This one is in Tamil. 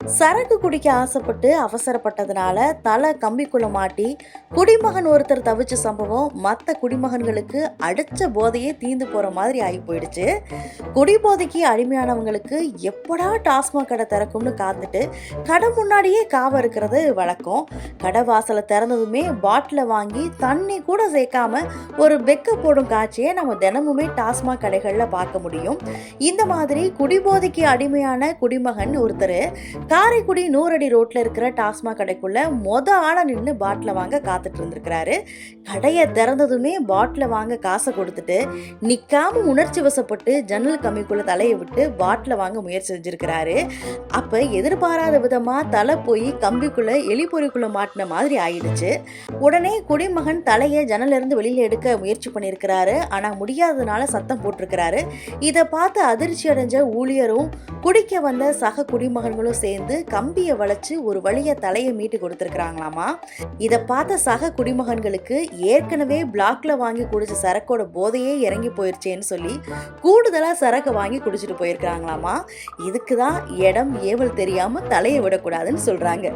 சரக்கு குடிக்க ஆசைப்பட்டு அவசரப்பட்டதுனால தலை கம்பிக்குள்ள மாட்டி குடிமகன் ஒருத்தர் தவிச்ச சம்பவம் மற்ற குடிமகன்களுக்கு அடிச்ச போதையே தீந்து போற மாதிரி ஆகி போயிடுச்சு குடிபோதைக்கு அடிமையானவங்களுக்கு எப்படா டாஸ்மாக் கடை திறக்கும்னு காத்துட்டு கடை முன்னாடியே காவ இருக்கிறது வழக்கம். கடை வாசலை திறந்ததுமே பாட்டிலை வாங்கி தண்ணி கூட சேர்க்காம ஒரு பெக்க போடும் காட்சியை நம்ம தினமுமே டாஸ்மாக் கடைகளில் பார்க்க முடியும். இந்த மாதிரி குடிபோதைக்கு அடிமையான குடிமகன் ஒருத்தர் காரைக்குடி நூறடி ரோட்ல இருக்கிற டாஸ்மாக் கடைக்குள்ள மொத ஆளா நின்று பாட்டில வாங்க காத்துட்டு இருந்திருக்கிறாரு. கடையை திறந்ததுமே பாட்டில வாங்க காசை கொடுத்துட்டு நிக்காம உணர்ச்சி வசப்பட்டு ஜன்னல் கம்மிக்குள்ள தலையை விட்டு பாட்டில வாங்க முயற்சி செஞ்சிருக்கிறாரு. அப்ப எதிர்பாராத விதமா தலை போய் கம்பிக்குள்ள எலிபொறிக்குள்ள மாட்டின மாதிரி ஆயிடுச்சு. உடனே குடிமகன் தலையை ஜன்னல்ல இருந்து வெளியில எடுக்க முயற்சி பண்ணியிருக்கிறாரு ஆனா முடியாததுனால சத்தம் போட்டிருக்கிறாரு. இதை பார்த்து அதிர்ச்சி அடைஞ்ச ஊழியரும் குடிக்க வந்த சக குடிமகன்களும் சேர்ந்து கம்பியை வளைச்சு ஒரு வழிய தலையை மீட்டு கொடுத்துருக்குறாங்களாமா? இதை பார்த்த சக குடிமகன்களுக்கு ஏற்கனவே பிளாக்ல வாங்கி குடிச்ச சரக்கோட போதையே இறங்கி போயிருச்சேன்னு சொல்லி கூடுதலாக சரக்கு வாங்கி குடிச்சிட்டு போயிருக்கிறாங்களாமா? இதுக்கு தான் இடம் ஏவல் தெரியாம தலையை விடக்கூடாதுன்னு சொல்றாங்க.